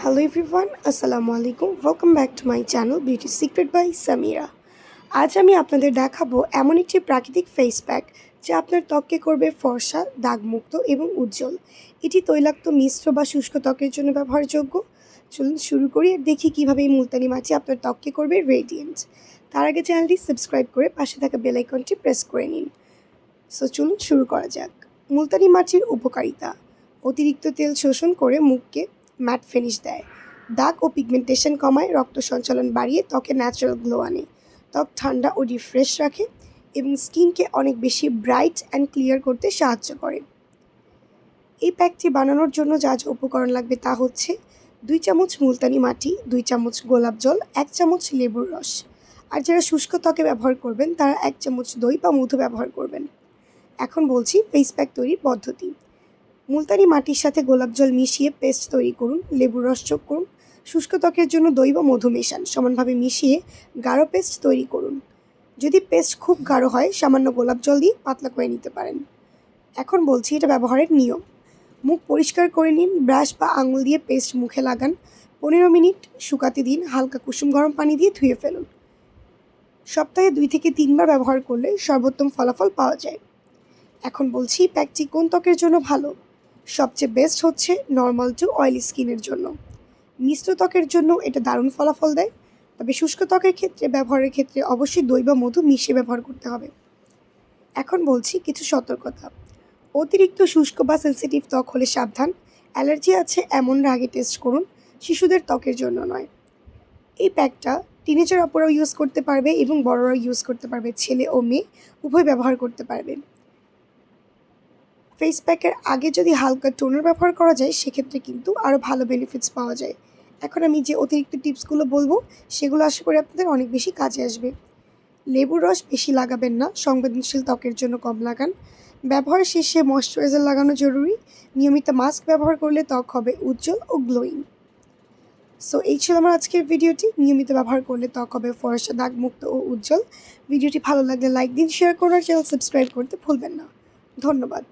Hello everyone আসসালামু আলাইকুম welcome back to my channel beauty secret by Samira আজ আমি আপনাদের দেখাবো এমন একটি প্রাকৃতিক ফেস প্যাক যা আপনার ত্বককে করবে ফর্সা, দাগমুক্ত এবং উজ্জ্বল। এটি তৈলাক্ত মিশ্র বা শুষ্ক ত্বকের জন্য ব্যবহারযোগ্য। চলুন শুরু করি আর দেখি কীভাবে এই মুলতানি মাছি আপনার ত্বককে করবে রেডিয়েন্ট তার আগে চ্যানেলটি সাবস্ক্রাইব করে পাশে থাকা বেলাইকনটি প্রেস করে নিন। সো চলুন শুরু করা যাক। মুলতানি মাছির উপকারিতা। অতিরিক্ত তেল শোষণ করে মুখকে ম্যাট ফিনিশ দেয়। দাগ ও পিগমেন্টেশন কমায়, রক্ত সঞ্চালন বাড়িয়ে ত্বকে ন্যাচারাল গ্লো আনে। ত্বক ঠান্ডা ও রিফ্রেশ রাখে এবং স্কিনকে অনেক বেশি ব্রাইট অ্যান্ড ক্লিয়ার করতে সাহায্য করে। এই প্যাকটি বানানোর জন্য যা যা উপকরণ লাগবে তা হচ্ছে দুই চামচ মুলতানি মাটি, দুই চামচ গোলাপ জল, এক চামচ লেবুর রস। আর যারা শুষ্ক ত্বকে ব্যবহার করবেন, তারা এক চামচ দই বা মধু ব্যবহার করবেন। এখন বলছি ফেস প্যাক তৈরির পদ্ধতি। মুলতানি মাটির সাথে গোলাপ জল মিশিয়ে পেস্ট তৈরি করুন, লেবুর রস যোগ করুন, শুষ্ক ত্বকের জন্য দই বা মধু মেশান, সমানভাবে মিশিয়ে গাঢ় পেস্ট তৈরি করুন। যদি পেস্ট খুব গাঢ় হয়, সামান্য গোলাপ জল দিয়ে পাতলা করে নিতে পারেন। এখন বলছি এটা ব্যবহারের নিয়ম। মুখ পরিষ্কার করে নিন, ব্রাশ বা আঙুল দিয়ে পেস্ট মুখে লাগান, পনেরো মিনিট শুকাতে দিন, হালকা কুসুম গরম পানি দিয়ে ধুয়ে ফেলুন। সপ্তাহে দুই থেকে তিনবার ব্যবহার করলে সর্বোত্তম ফলাফল পাওয়া যায়। এখন বলছি প্যাকটি কোন ত্বকের জন্য ভালো? সবচেয়ে বেস্ট হচ্ছে নর্মাল টু অয়েলি স্কিনের জন্য। মিশ্র ত্বকের জন্য এটা দারুণ ফলাফল দেয়, তবে শুষ্ক ত্বকের ক্ষেত্রে, ব্যবহারের ক্ষেত্রে অবশ্যই দই বা মধু মিশিয়ে ব্যবহার করতে হবে। এখন বলছি কিছু সতর্কতা। অতিরিক্ত শুষ্ক বা সেন্সিটিভ ত্বক হলে সাবধান, অ্যালার্জি আছে এমনরা আগে টেস্ট করুন, শিশুদের ত্বকের জন্য নয়। এই প্যাকটা টিনেজার অপরাও ইউজ করতে পারবে এবং বড়রাও ইউজ করতে পারবে, ছেলে ও মেয়ে উভয় ব্যবহার করতে পারবে। ফেস প্যাকের আগে যদি হালকা টোনার ব্যবহার করা যায়, সেক্ষেত্রে কিন্তু আরও ভালো বেনিফিটস পাওয়া যায়। এখন আমি যে অতিরিক্ত টিপসগুলো বলব, সেগুলো আশা করি আপনাদের অনেক বেশি কাজে আসবে। লেবুর রস বেশি লাগাবেন না, সংবেদনশীল ত্বকের জন্য কম লাগান। ব্যবহার শেষে ময়শ্চারাইজার লাগানো জরুরি। নিয়মিত মাস্ক ব্যবহার করলে ত্বক হবে উজ্জ্বল ও গ্লোয়িং সো এই ছিল আমার আজকের ভিডিওটি নিয়মিত ব্যবহার করলে ত্বক হবে ফর্সা, দাগমুক্ত ও উজ্জ্বল। ভিডিওটি ভালো লাগলে লাইক দিন শেয়ার করুন আর চ্যানেল সাবস্ক্রাইব করতে ভুলবেন না। ধন্যবাদ।